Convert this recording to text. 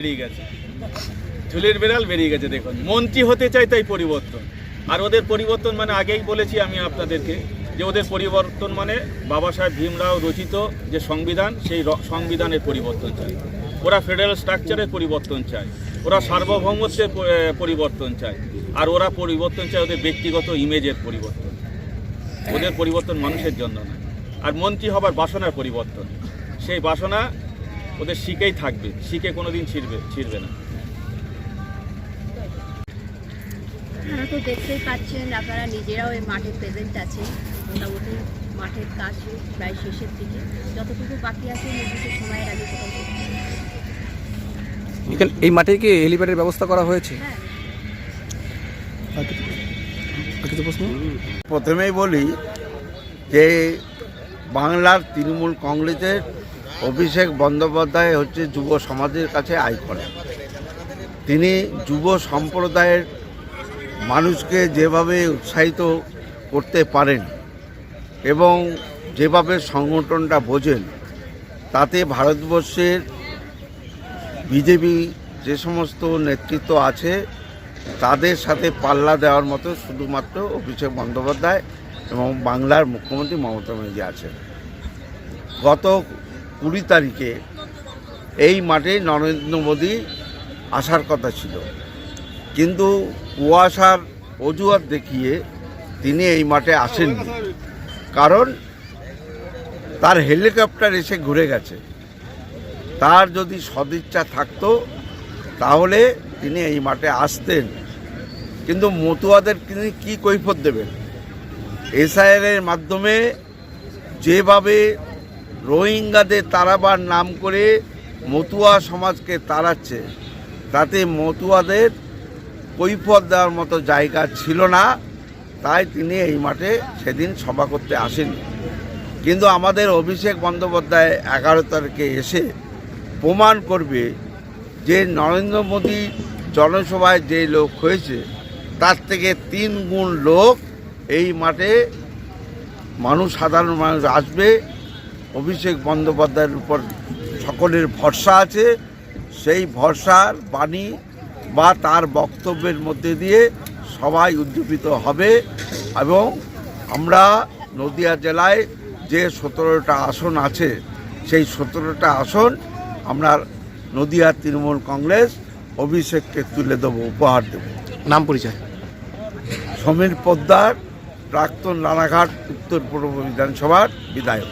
বেরিয়ে গেছে। ঝুলির বিড়াল বেরিয়ে গেছে, দেখুন। মন্ত্রী হতে চাই তাই পরিবর্তন। আর ওদের পরিবর্তন মানে আগেই বলেছি আমি আপনাদেরকে যে ওদের পরিবর্তন মানে বাবা সাহেব ভীমরাও রচিত যে সংবিধান, সেই সংবিধানের পরিবর্তন চাই। ওরা ফেডারেল স্ট্রাকচারের পরিবর্তন চায়। ওরা সার্বভৌমত্বের পরিবর্তন চায়। আর ওরা পরিবর্তন চায় ওদের ব্যক্তিগত ইমেজের পরিবর্তন। ওদের পরিবর্তন মানুষের জন্য না আর মন্ত্রী হবার বাসনার পরিবর্তন। সেই বাসনা ওদের শিখেই থাকবে শিখে কোনো দিন ছিড়বে ছিড়বে না। আপনারা তো দেখতেই পাচ্ছেন আপনারা নিজেরাও এই মাঠে প্রেজেন্ট আছেন। মোটামুটি মাঠের কাজ প্রায় শেষের দিকে। যতটুকু বাকি আছে নির্দিষ্ট সময়ের আগে। এখানে এই মাঠে কি হেলিপ্যাডের ব্যবস্থা করা হয়েছে? হ্যাঁ। প্রথমেই বলি যে বাংলার তৃণমূল কংগ্রেসের অভিষেক বন্দ্যোপাধ্যায় হচ্ছে যুব সমাজের কাছে আয় করে তিনি যুব সম্প্রদায়ের মানুষকে যেভাবে উৎসাহিত করতে পারেন এবং যেভাবে সংগঠনটা বোঝেন, তাতে ভারতবর্ষের বিজেপি যে সমস্ত নেতৃত্ব আছে, তাদের সাথে পাল্লা দেওয়ার মতো শুধুমাত্র অভিষেক বন্দ্যোপাধ্যায় এবং বাংলার মুখ্যমন্ত্রী মমতা ব্যানার্জি আছেন। গত কুড়ি তারিখে এই মাঠে নরেন্দ্র মোদী আসার কথা ছিল। কিন্তু কুয়াশার অজুহাত দেখিয়ে তিনি এই মাঠে আসেননি। কারণ তার হেলিকপ্টার এসে ঘুরে গেছে। তার যদি সদিচ্ছা থাকতো, তাহলে তিনি এই মাঠে আসতেন। কিন্তু মতুয়াদের তিনি কি কৈফত দেবেন? এসআইআরের মাধ্যমে যেভাবে রোহিঙ্গাদের তারাবার নাম করে মতুয়া সমাজকে তাড়াচ্ছে। তাতে মতুয়াদের কৈফত দেওয়ার মতো জায়গা ছিল না, তাই তিনি এই মাঠে সেদিন সভা করতে আসেননি। কিন্তু আমাদের অভিষেক বন্দ্যোপাধ্যায় এগারো তারিখে এসে প্রমাণ করবে যে নরেন্দ্র মোদী জনসভায় যে লোক হয়েছে, তার থেকে তিন গুণ লোক এই মাঠে মানুষ, সাধারণ মানুষ আসবে অভিষেক বন্দ্যোপাধ্যায়ের উপর সকলের ভরসা আছে। সেই ভরসার বাণী বা তার বক্তব্যের মধ্যে দিয়ে সবাই উদ্দীপিত হবে এবং আমরা নদিয়া জেলায় যে সতেরোটা আসন আছে সেই সতেরোটা আসন আমরা নদিয়া তৃণমূল কংগ্রেস অভিষেককে তুলে দেবো উপহার দেব। নাম পরিচয়? সমীর পোদ্দার প্রাক্তন রানাঘাট উত্তর পূর্ব বিধানসভার বিধায়ক।